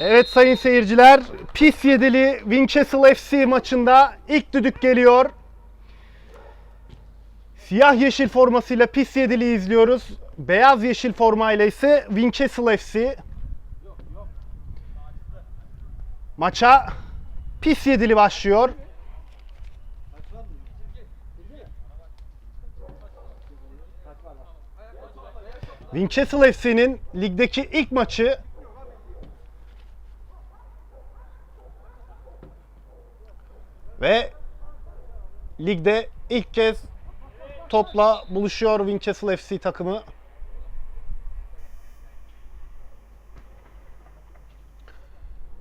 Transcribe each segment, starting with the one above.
Evet sayın seyirciler, pis yedili Winchester FC maçında ilk düdük geliyor. Siyah yeşil formasıyla pis yedili izliyoruz. Beyaz yeşil formayla ise Winchester FC. Maça pis yedili başlıyor. Winchester FC'nin ligdeki ilk maçı ve ligde ilk kez topla buluşuyor Winchester FC takımı.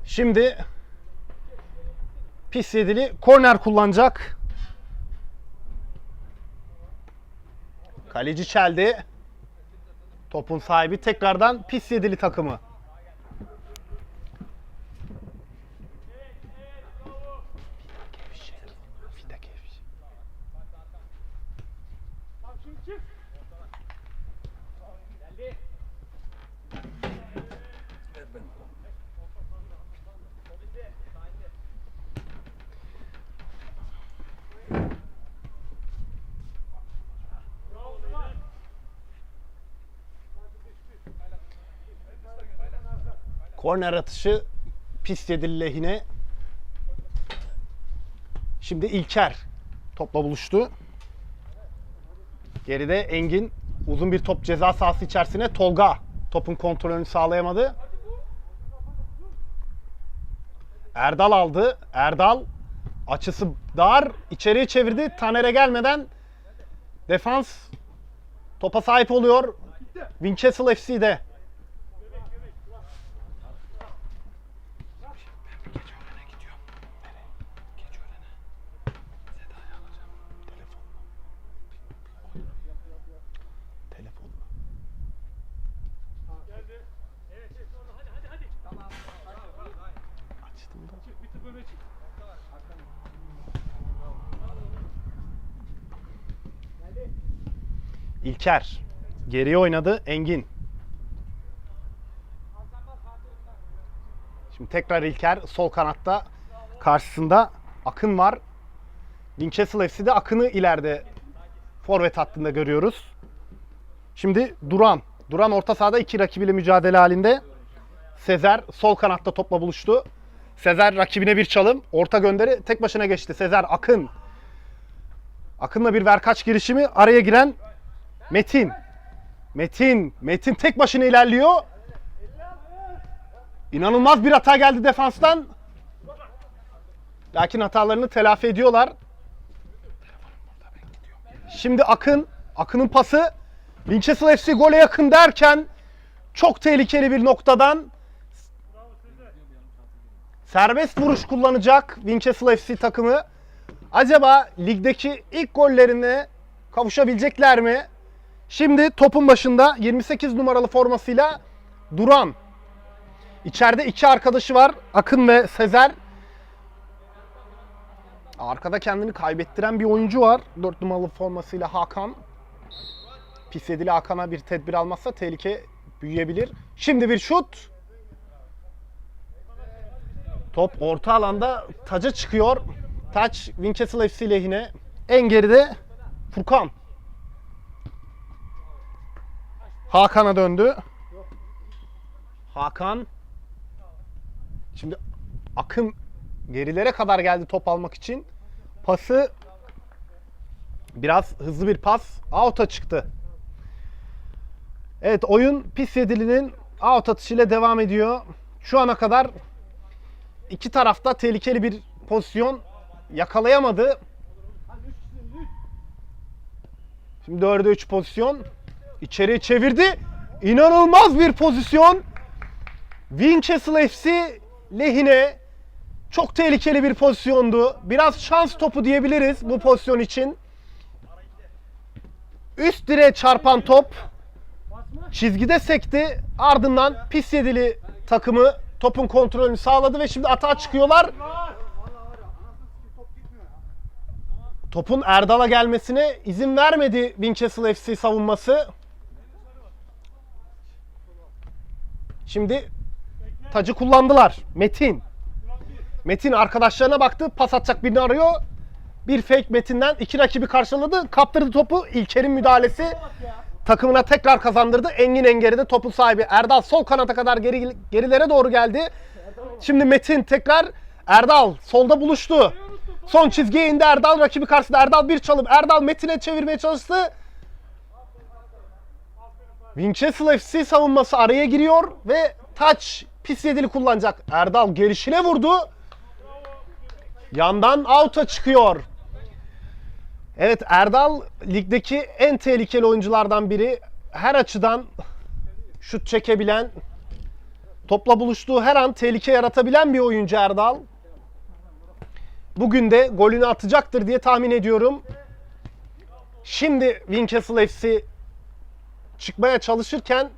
Şimdi pis yedili korner kullanacak. Kaleci çeldi. Topun sahibi tekrardan pis yedili takımı. Korner atışı pis yedili lehine. Şimdi İlker topla buluştu. Geride Engin uzun bir top ceza sahası içerisine Tolga topun kontrolünü sağlayamadı. Erdal aldı. Erdal açısı dar içeriye çevirdi. Taner'e gelmeden defans topa sahip oluyor. Winchester FC'de. İlker. Geriye oynadı Engin. Şimdi tekrar İlker sol kanatta karşısında Akın var. Winchester FC'de Akın'ı ileride forvet hattında görüyoruz. Şimdi Duran. Duran orta sahada iki rakibiyle mücadele halinde. Sezer sol kanatta topla buluştu. Sezer rakibine bir çalım. Orta gönderi tek başına geçti. Sezer Akın. Akın'la bir verkaç girişimi. Araya giren Metin. Metin. Metin tek başına ilerliyor. İnanılmaz bir hata geldi defanstan. Lakin hatalarını telafi ediyorlar. Şimdi Akın. Akın'ın pası. Winchester FC gole yakın derken çok tehlikeli bir noktadan serbest vuruş kullanacak Winchester FC takımı. Acaba ligdeki ilk gollerine kavuşabilecekler mi? Şimdi topun başında 28 numaralı formasıyla Duran. İçeride iki arkadaşı var. Akın ve Sezer. Arkada kendini kaybettiren bir oyuncu var. 4 numaralı formasıyla Hakan. Pis yedili Hakan'a bir tedbir almazsa tehlike büyüyebilir. Şimdi bir şut. Top orta alanda taca çıkıyor. Taç Winchester FC lehine. En geride Furkan. Hakan'a döndü. Hakan. Şimdi Akın gerilere kadar geldi top almak için. Pası biraz hızlı bir pas. Out'a çıktı. Evet oyun pis yedilinin out atışıyla devam ediyor. Şu ana kadar iki tarafta tehlikeli bir pozisyon yakalayamadı. Şimdi 4'e 3 pozisyon. İçeriye çevirdi. İnanılmaz bir pozisyon. Winchester FC lehine çok tehlikeli bir pozisyondu. Biraz şans topu diyebiliriz bu pozisyon için. Üst direğe çarpan top çizgide sekti. Ardından pis yedili takımı topun kontrolünü sağladı ve şimdi atağa çıkıyorlar. Topun Erdal'a gelmesine izin vermedi Winchester FC savunması. Şimdi Tacı kullandılar. Metin. Metin arkadaşlarına baktı. Pas atacak birini arıyor. Bir fake Metin'den iki rakibi karşıladı. Kaptırdı topu. İlker'in müdahalesi takımına tekrar kazandırdı. Engin Enger'i de topun sahibi. Erdal sol kanata kadar geri, gerilere doğru geldi. Şimdi Metin tekrar Erdal solda buluştu. Son çizgiye indi Erdal rakibi karşısında. Erdal bir çalım. Erdal Metin'e çevirmeye çalıştı. Winchester FC savunması araya giriyor ve taç pis yedili kullanacak. Erdal gelişine vurdu. Yandan out'a çıkıyor. Evet Erdal ligdeki en tehlikeli oyunculardan biri. Her açıdan şut çekebilen, topla buluştuğu her an tehlike yaratabilen bir oyuncu Erdal. Bugün de golünü atacaktır diye tahmin ediyorum. Şimdi Winchester FC çıkmaya çalışırken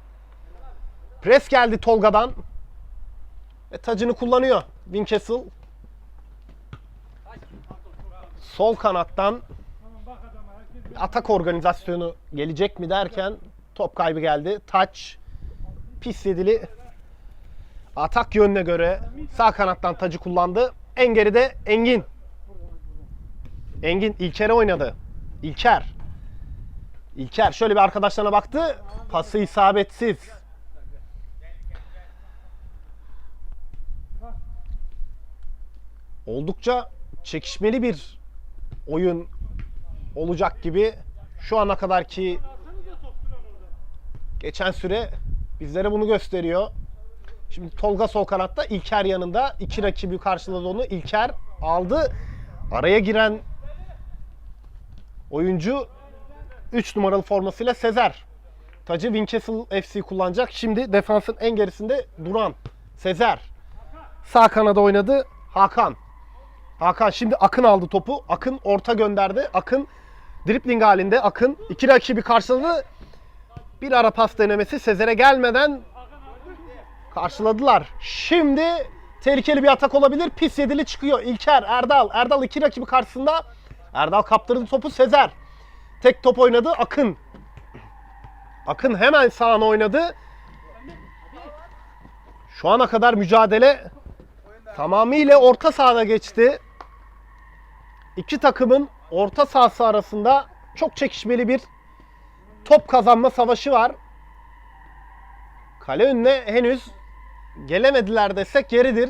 pres geldi Tolga'dan ve tacını kullanıyor Winchester. Sol kanattan atak organizasyonu gelecek mi derken top kaybı geldi. Taç pis yedili atak yönüne göre sağ kanattan tacı kullandı. En geride Engin. Engin İlker'e oynadı. İlker. İlker şöyle bir arkadaşlarına baktı. Pası isabetsiz. Oldukça çekişmeli bir oyun olacak gibi şu ana kadarki geçen süre bizlere bunu gösteriyor. Şimdi Tolga sol kanatta İlker yanında iki rakibi karşıladı onu. İlker aldı. Araya giren oyuncu 3 numaralı formasıyla Sezer. Tacı Winchester FC kullanacak. Şimdi defansın en gerisinde Duran. Sezer. Sağ kanada oynadı. Hakan. Hakan şimdi Akın aldı topu. Akın orta gönderdi. Akın dripling halinde. Akın iki rakibi karşıladı. Bir ara pas denemesi Sezer'e gelmeden karşıladılar. Şimdi tehlikeli bir atak olabilir. Pis yedili çıkıyor. İlker, Erdal. Erdal iki rakibi karşısında. Erdal kaptırdı topu Sezer. Tek top oynadı Akın. Akın hemen sağına oynadı. Şu ana kadar mücadele tamamıyla orta sahada geçti. İki takımın orta sahası arasında çok çekişmeli bir top kazanma savaşı var. Kale önüne henüz gelemediler desek yeridir.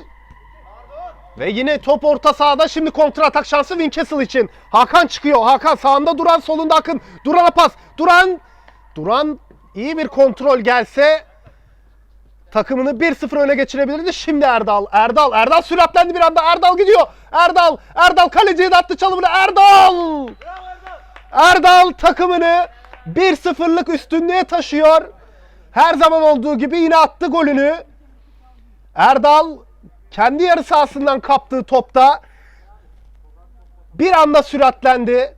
Ve yine top orta sahada şimdi kontra atak şansı Winchester için. Hakan çıkıyor. Hakan sağında Duran solunda Akın. Duran'a pas. Duran Duran iyi bir kontrol gelse takımını 1-0 öne geçirebilirdi. Şimdi Erdal. Erdal. Erdal süratlendi bir anda. Erdal gidiyor. Erdal. Erdal kaleciye de attı çalımını. Erdal. Erdal takımını 1-0'lık üstünlüğe taşıyor. Her zaman olduğu gibi yine attı golünü. Erdal kendi yarı sahasından kaptığı topta bir anda süratlendi.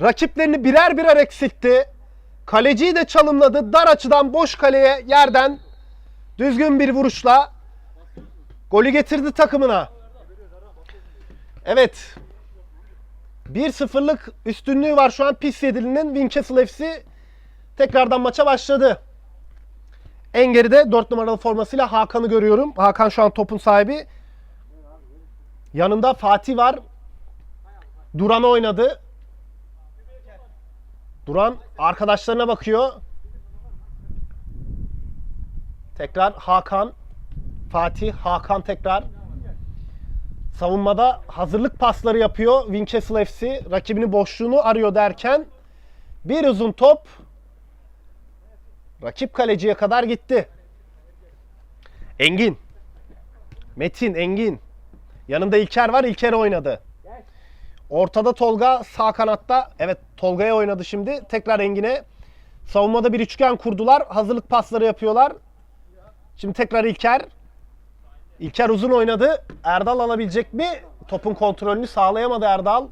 Rakiplerini birer birer eksiltti. Kaleciyi de çalımladı. Dar açıdan boş kaleye yerden düzgün bir vuruşla golü getirdi takımına. Evet. 1-0'lık üstünlüğü var şu an pis yedilinin Winchester FC tekrardan maça başladı. En geride 4 numaralı formasıyla Hakan'ı görüyorum. Hakan şu an topun sahibi. Yanında Fatih var. Duran oynadı. Duran arkadaşlarına bakıyor. Tekrar Hakan. Fatih, Hakan tekrar. Savunmada hazırlık pasları yapıyor Winchester FC. Rakibinin boşluğunu arıyor derken bir uzun top rakip kaleciye kadar gitti. Engin. Metin, Engin. Yanında İlker var. İlker oynadı. Ortada Tolga sağ kanatta. Evet Tolga'ya oynadı şimdi. Tekrar Engin'e. Savunmada bir üçgen kurdular. Hazırlık pasları yapıyorlar. Şimdi tekrar İlker. İlker uzun oynadı. Erdal alabilecek mi? Topun kontrolünü sağlayamadı Erdal.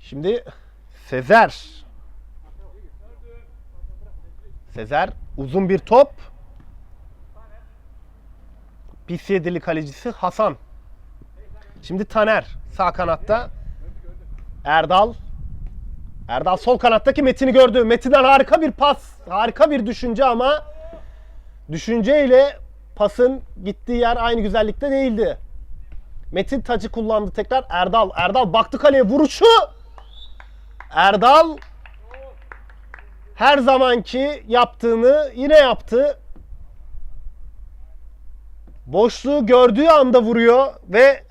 Şimdi Sezer. Sezer uzun bir top. Pis yedili kalecisi Hasan. Şimdi Taner sağ kanatta. Erdal. Erdal sol kanattaki Metin'i gördü. Metin'den harika bir pas, harika bir düşünce ama düşünceyle pasın gittiği yer aynı güzellikte değildi. Metin tacı kullandı tekrar. Erdal. Erdal baktı kaleye vuruşu. Erdal her zamanki yaptığını yine yaptı. Boşluğu gördüğü anda vuruyor ve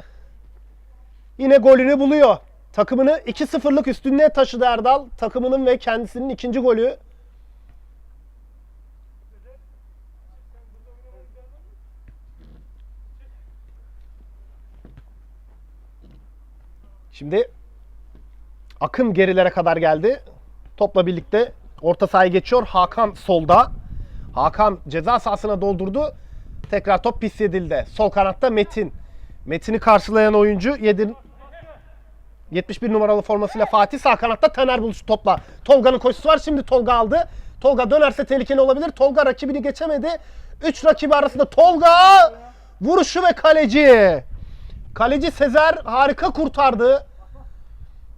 yine golünü buluyor. Takımını 2-0'lık üstünlüğe taşıdı Erdal. Takımının ve kendisinin ikinci golü. Şimdi Akın gerilere kadar geldi. Topla birlikte orta sahaya geçiyor. Hakan solda. Hakan ceza sahasına doldurdu. Tekrar top pis edildi. Sol kanatta Metin. Metin'i karşılayan oyuncu 7 71 numaralı formasıyla Fatih sağ kanatta Taner buluştu topla. Tolga'nın koşusu var. Şimdi Tolga aldı. Tolga dönerse tehlikeli olabilir. Tolga rakibini geçemedi. 3 rakibi arasında Tolga vuruşu ve kaleci. Kaleci Sezer harika kurtardı.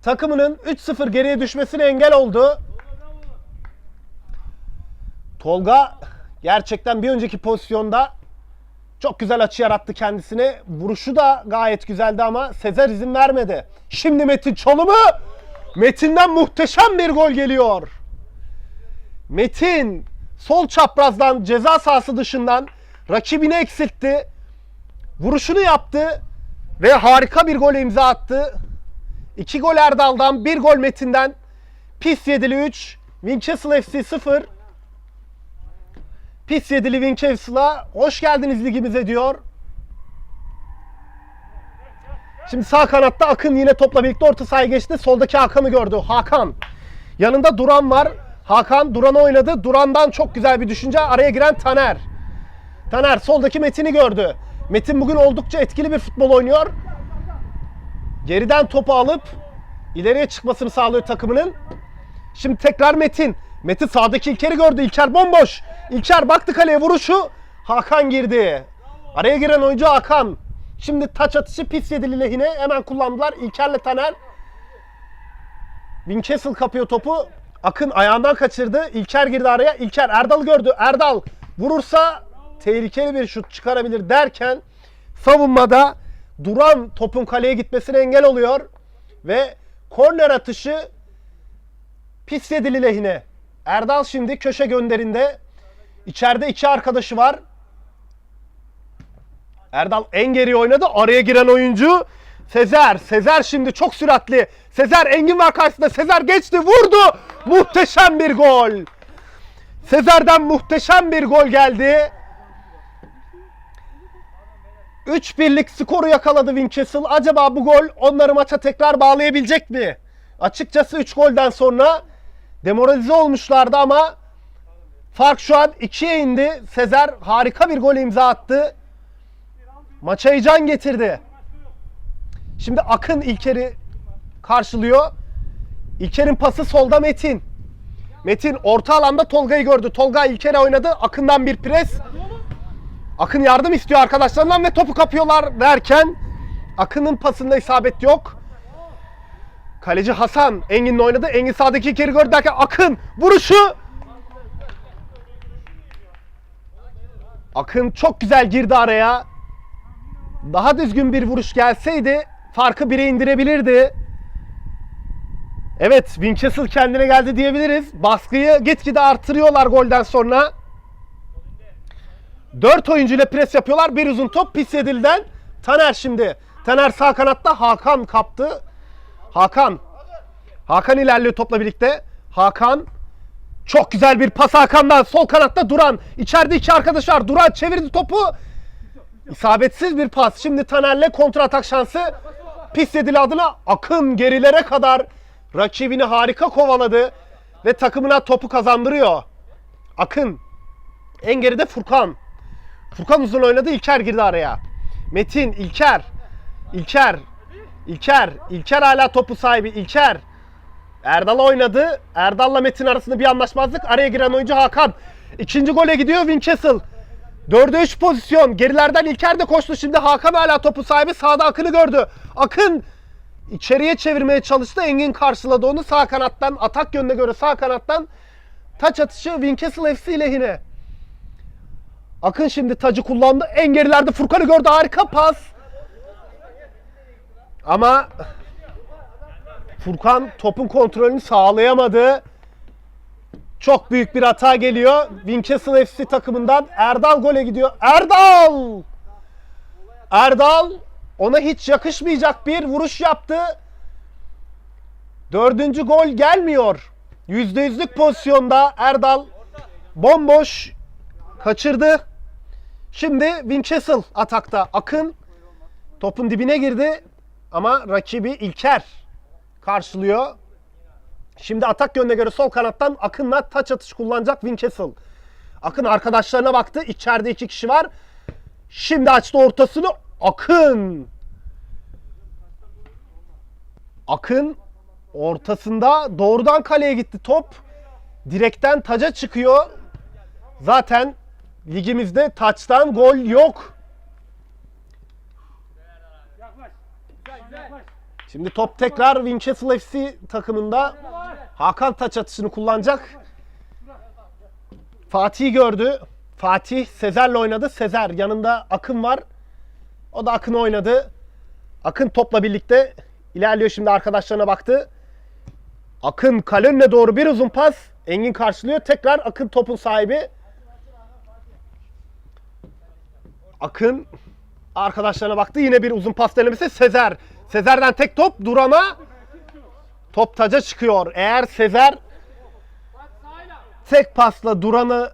Takımının 3-0 geriye düşmesine engel oldu. Tolga gerçekten bir önceki pozisyonda çok güzel açı yarattı kendisine. Vuruşu da gayet güzeldi ama Sezer izin vermedi. Şimdi Metin çalımı. Metin'den muhteşem bir gol geliyor. Metin sol çaprazdan ceza sahası dışından rakibini eksiltti. Vuruşunu yaptı ve harika bir gol imza attı. 2 gol Erdal'dan, 1 gol Metin'den. Pis yedili 3, Winchester FC 0. Pis yedili Winchester'a hoş geldiniz ligimize diyor. Şimdi sağ kanatta Akın yine topla birlikte orta sahaya geçti. Soldaki Hakan'ı gördü. Hakan. Yanında Duran var. Hakan Duran'ı oynadı. Duran'dan çok güzel bir düşünce. Araya giren Taner. Taner soldaki Metin'i gördü. Metin bugün oldukça etkili bir futbol oynuyor. Geriden topu alıp ileriye çıkmasını sağlıyor takımının. Şimdi tekrar Metin. Metin sağdaki İlker'i gördü. İlker bomboş. İlker baktı kaleye vuruşu. Hakan girdi. Araya giren oyuncu Hakan. Şimdi taç atışı pis yedili lehine hemen kullandılar. İlker'le Taner. Winchester kapıyor topu. Akın ayağından kaçırdı. İlker girdi araya. İlker Erdal'ı gördü. Erdal vurursa tehlikeli bir şut çıkarabilir derken savunmada duran topun kaleye gitmesine engel oluyor. Ve korner atışı pis yedili lehine. Erdal şimdi köşe gönderinde. İçeride iki arkadaşı var. Erdal en geri oynadı. Araya giren oyuncu Sezer. Sezer şimdi çok süratli. Sezer Engin var karşısında. Sezer geçti vurdu. Muhteşem bir gol. Sezer'den muhteşem bir gol geldi. 3-1'lik skoru yakaladı Winchester. Acaba bu gol onları maça tekrar bağlayabilecek mi? Açıkçası 3 golden sonra demoralize olmuşlardı ama fark şu an 2'ye indi. Sezer harika bir gol imza attı. Maça heyecan getirdi. Şimdi Akın İlker'i karşılıyor. İlker'in pası solda Metin. Metin orta alanda Tolga'yı gördü. Tolga İlker'e oynadı. Akın'dan bir pres. Akın yardım istiyor arkadaşlarından ve topu kapıyorlar derken Akın'ın pasında isabet yok. Kaleci Hasan Engin'le oynadı. Engin sağdaki İlker'i gördü derken Akın vuruşu. Akın çok güzel girdi araya. Daha düzgün bir vuruş gelseydi farkı bire indirebilirdi. Evet Winchester kendine geldi diyebiliriz. Baskıyı gitgide artırıyorlar golden sonra. 4 oyuncu ile pres yapıyorlar. Bir uzun top pis edilden. Taner şimdi. Taner sağ kanatta Hakan kaptı. Hakan. Hakan ilerliyor topla birlikte. Hakan. Çok güzel bir pas Hakan'dan. Sol kanatta Duran. İçeride iki arkadaş var. Duran çevirdi topu. İsabetsiz bir pas. Şimdi Taner'le kontra atak şansı. Pis edili adına Akın gerilere kadar rakibini harika kovaladı. Ve takımına topu kazandırıyor. Akın. En geride Furkan. Furkan uzun oynadı. İlker girdi araya. Metin, İlker. İlker. İlker. İlker hala topu sahibi. İlker. Erdal oynadı. Erdal'la Metin arasında bir anlaşmazlık. Araya giren oyuncu Hakan. İkinci gole gidiyor Winchester. Dörde üç pozisyon. Gerilerden İlker de koştu. Şimdi Hakan hala topu sahibi. Sağda Akın'ı gördü. Akın içeriye çevirmeye çalıştı. Engin karşıladı onu. Sağ kanattan atak yönüne göre sağ kanattan taç atışı Winchester FC lehine. Akın şimdi tacı kullandı. En gerilerde Furkan'ı gördü. Harika pas. Ama Furkan topun kontrolünü sağlayamadı. Çok büyük bir hata geliyor. Winchester FC takımından Erdal gole gidiyor. Erdal! Erdal ona hiç yakışmayacak bir vuruş yaptı. Dördüncü gol gelmiyor. Yüzde yüzlük pozisyonda Erdal bomboş kaçırdı. Şimdi Winchester atakta. Akın topun dibine girdi ama rakibi İlker karşılıyor. Şimdi atak yönüne göre sol kanattan Akın'la taç atış kullanacak Winchester. Akın arkadaşlarına baktı. İçeride iki kişi var. Şimdi açtı ortasını. Akın. Akın ortasında doğrudan kaleye gitti top. Direkten taca çıkıyor. Zaten ligimizde taçtan gol yok. Şimdi top tekrar Winchester FC takımında. Hakan taç atışını kullanacak. Fatih gördü. Fatih Sezer'le oynadı. Sezer yanında Akın var. O da Akın oynadı. Akın topla birlikte ilerliyor şimdi arkadaşlarına baktı. Akın kale önüne doğru bir uzun pas. Engin karşılıyor. Tekrar Akın topun sahibi. Akın arkadaşlarına baktı. Yine bir uzun pas denemesi. Sezer. Sezer'den tek top. Duran'a top taca çıkıyor. Eğer Sezer tek pasla Duran'ı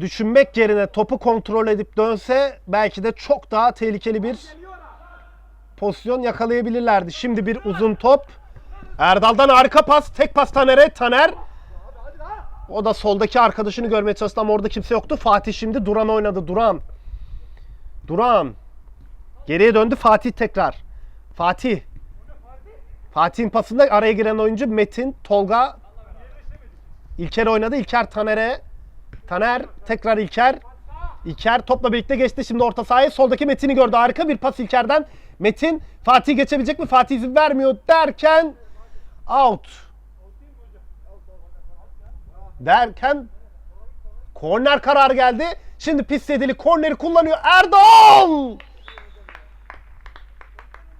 düşünmek yerine topu kontrol edip dönse belki de çok daha tehlikeli bir pozisyon yakalayabilirlerdi. Şimdi bir uzun top. Erdal'dan harika pas. Tek pas Taner'e. Taner. O da soldaki arkadaşını görmeye çalıştı ama orada kimse yoktu. Fatih şimdi Duran oynadı. Duran. Duran. Geriye döndü Fatih tekrar. Fatih. Fatih'in pasında araya giren oyuncu Metin, Tolga. İlker oynadı. İlker Taner'e. Taner tekrar İlker. İlker topla birlikte geçti şimdi orta sahaya. Soldaki Metin'i gördü. Harika bir pas İlker'den. Metin Fatih geçebilecek mi? Fatih izin vermiyor derken out. Derken korner kararı geldi. Şimdi pis yedili korneri kullanıyor. Erdal!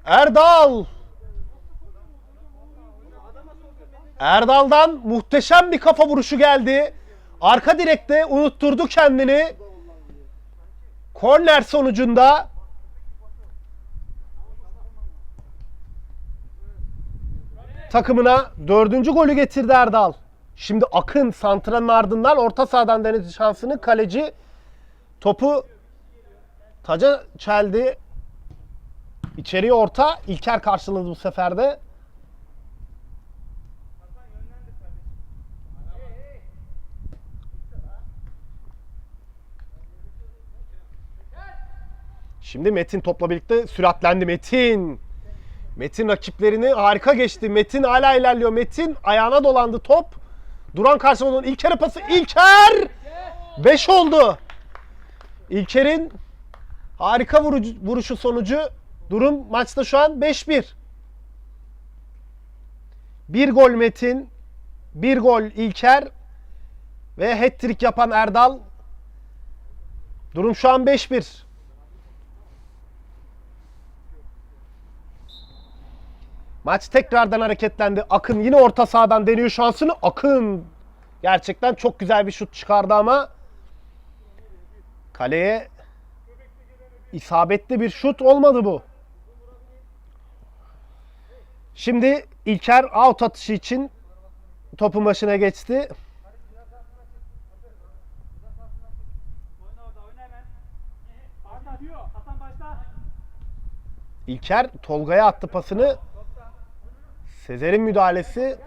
Erdal! Erdal'dan muhteşem bir kafa vuruşu geldi. Arka direkte unutturdu kendini. Korner sonucunda takımına dördüncü golü getirdi Erdal. Şimdi Akın santranın ardından orta sahadan denedi şansını. Kaleci topu taca çeldi. İçeriye orta. İlker karşıladı bu sefer de. Şimdi Metin topla birlikte süratlendi Metin. Metin rakiplerini harika geçti. Metin hala ilerliyor. Metin ayağına dolandı top. Duran karşılamanın İlker'e pası. İlker! 5 oldu. İlker'in harika vurucu, vuruşu sonucu durum maçta şu an 5-1. Bir gol Metin, bir gol İlker ve hat-trick yapan Erdal. Durum şu an 5-1. Maç tekrardan hareketlendi. Akın yine orta sahadan deniyor şansını. Akın gerçekten çok güzel bir şut çıkardı ama kaleye isabetli bir şut olmadı bu. Şimdi İlker out atışı için topun başına geçti. İlker Tolga'ya attı pasını. Sezer'in müdahalesi.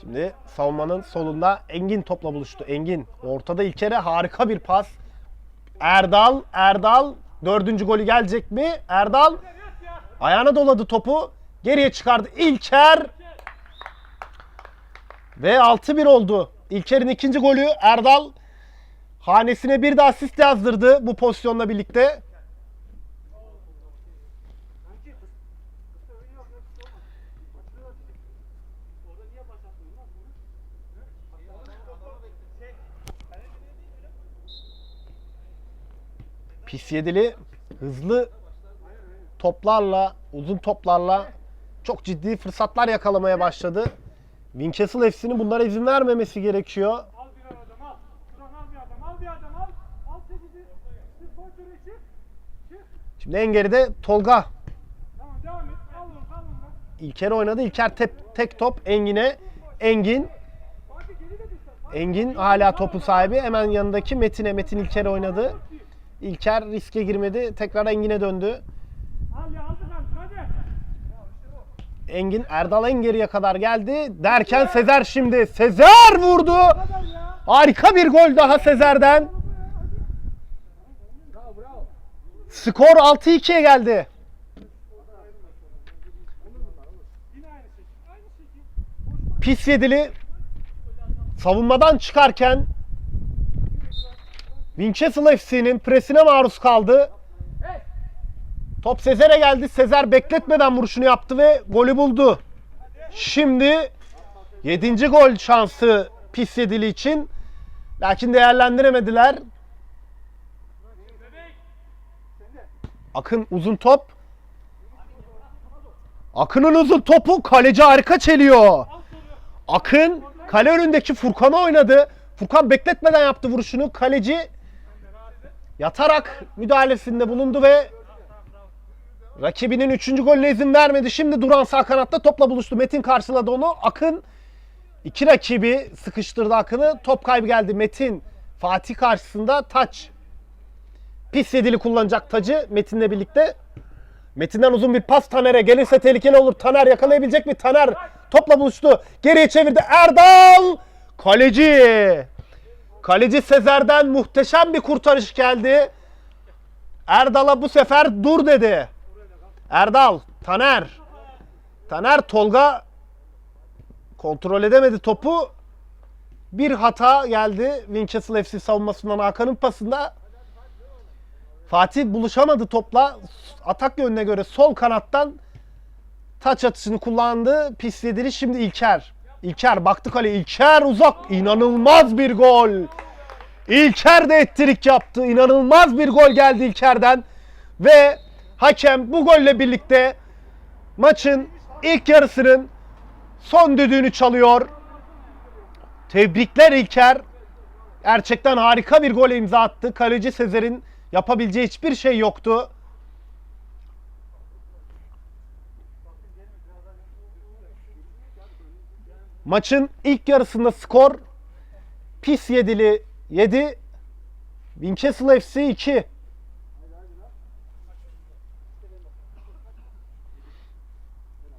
Şimdi savunmanın solunda Engin topla buluştu. Engin ortada İlker'e harika bir pas. Erdal, Erdal dördüncü golü gelecek mi? Erdal Ayağına doladı topu. Geriye çıkardı. İlker. Ve 6-1 oldu. İlker'in ikinci golü Erdal hanesine bir de asist yazdırdı bu pozisyonla birlikte. Pis yedili hızlı toplarla, uzun toplarla çok ciddi fırsatlar yakalamaya başladı. Winchester FC'nin bunlara izin vermemesi gerekiyor. Şimdi en geride Tolga. İlker oynadı. İlker tep, tek top Engin'e. Engin Engin hala topu sahibi. Hemen yanındaki Metin'e. Metin İlker oynadı. İlker riske girmedi. Tekrar Engin'e döndü. Engin Erdal en geriye kadar geldi. Derken Sezer şimdi. Sezer vurdu. Harika bir gol daha Sezer'den. Skor 6-2'ye geldi. Pis yedili savunmadan çıkarken Winchester FC'nin presine maruz kaldı. Top Sezer'e geldi. Sezer bekletmeden vuruşunu yaptı ve golü buldu. Şimdi 7. gol şansı pis yedili için. Lakin değerlendiremediler. Akın uzun top. Akın'ın uzun topu kaleci harika çeliyor. Akın kale önündeki Furkan'a oynadı. Furkan bekletmeden yaptı vuruşunu. Kaleci yatarak müdahalesinde bulundu ve rakibinin 3. golüne izin vermedi. Şimdi Duran sağ kanatta topla buluştu. Metin karşıladı onu. Akın iki rakibi sıkıştırdı Akın'ı. Top kaybı geldi. Metin Fatih karşısında taç. Pis yedili kullanacak tacı Metin'le birlikte. Metin'den uzun bir pas Taner'e gelirse tehlikeli olur. Taner yakalayabilecek mi? Taner topla buluştu. Geriye çevirdi. Erdal! Kaleci! Kaleci Sezer'den muhteşem bir kurtarış geldi. Erdal'a bu sefer dur dedi. Erdal, Taner. Taner Tolga kontrol edemedi topu. Bir hata geldi Winchester FC savunmasından Hakan'ın pasında. Fatih buluşamadı topla. Atak yönüne göre sol kanattan taç atışını kullandı. Pis yedili şimdi İlker. İlker baktı kale. İlker uzak. İnanılmaz bir gol. İlker de ettirik yaptı. İnanılmaz bir gol geldi İlker'den. Ve hakem bu golle birlikte maçın ilk yarısının son düdüğünü çalıyor. Tebrikler İlker. Gerçekten harika bir gol imza attı. Kaleci Sezer'in yapabileceği hiçbir şey yoktu. Maçın ilk yarısında skor Pis yedili 7 Winchester FC 2